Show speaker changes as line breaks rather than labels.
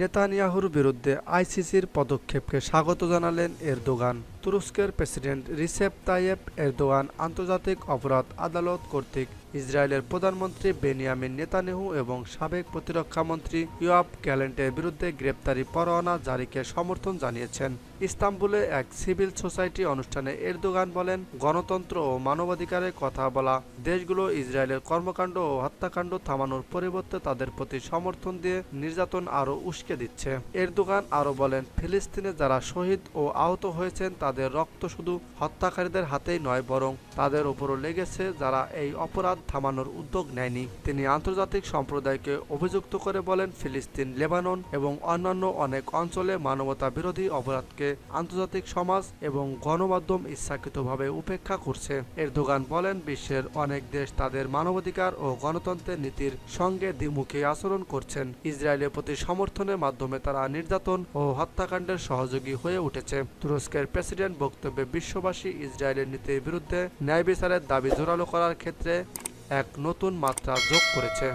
নেতানিয়াহুর বিরুদ্ধে আইসিসির পদক্ষেপকে স্বাগত জানালেন এরদোগান তুরস্কের প্রেসিডেন্ট রিসেপ তাইয়েপ এরদোয়ান আন্তর্জাতিক অপরাধ আদালত কর্তৃক ইসরায়েলের প্রধানমন্ত্রী বেনিয়ামিন নেতানেহু এবং সাবেক প্রতিরক্ষামন্ত্রী ইয়াব ক্যালেন্টের বিরুদ্ধে গ্রেপ্তারি পরোয়ানা জারিকে সমর্থন জানিয়েছেন ইস্তাম্বুলে এক সিভিল সোসাইটি অনুষ্ঠানে এরদোগান বলেন গণতন্ত্র ও মানবাধিকারের কথা বলা দেশগুলো ইসরায়েলের কর্মকাণ্ড ও হত্যাকাণ্ড থামানোর পরিবর্তে তাদের প্রতি সমর্থন দিয়ে নির্যাতন আরও উস্কে দিচ্ছে এরদোগান আরও বলেন ফিলিস্তিনে যারা শহীদ ও আহত হয়েছেন তাদের তাদের রক্ত শুধু হত্যাকারীদের হাতেই নয় বরং তাদের ওপরও লেগেছে যারা এই অপরাধ থামানোর উদ্যোগ নেয়নি তিনি আন্তর্জাতিক সম্প্রদায়কে অভিযুক্ত করে বলেন ফিলিস্তিন লেবানন এবং অন্যান্য অনেক অঞ্চলে মানবতা বিরোধী অপরাধকে আন্তর্জাতিক সমাজ এবং গণমাধ্যম ইচ্ছাকৃতভাবে উপেক্ষা করছে দোকান বলেন বিশ্বের অনেক দেশ তাদের মানবাধিকার ও গণতন্ত্রের নীতির সঙ্গে দ্বিমুখী আচরণ করছেন ইসরায়েলের প্রতি সমর্থনের মাধ্যমে তারা নির্যাতন ও হত্যাকাণ্ডের সহযোগী হয়ে উঠেছে তুরস্কের প্রেসিডেন্ট প্রেসিডেন্ট বক্তব্যে বিশ্ববাসী ইসরায়েলের নীতির বিরুদ্ধে ন্যায় বিচারের দাবি জোরালো করার ক্ষেত্রে এক নতুন মাত্রা যোগ করেছে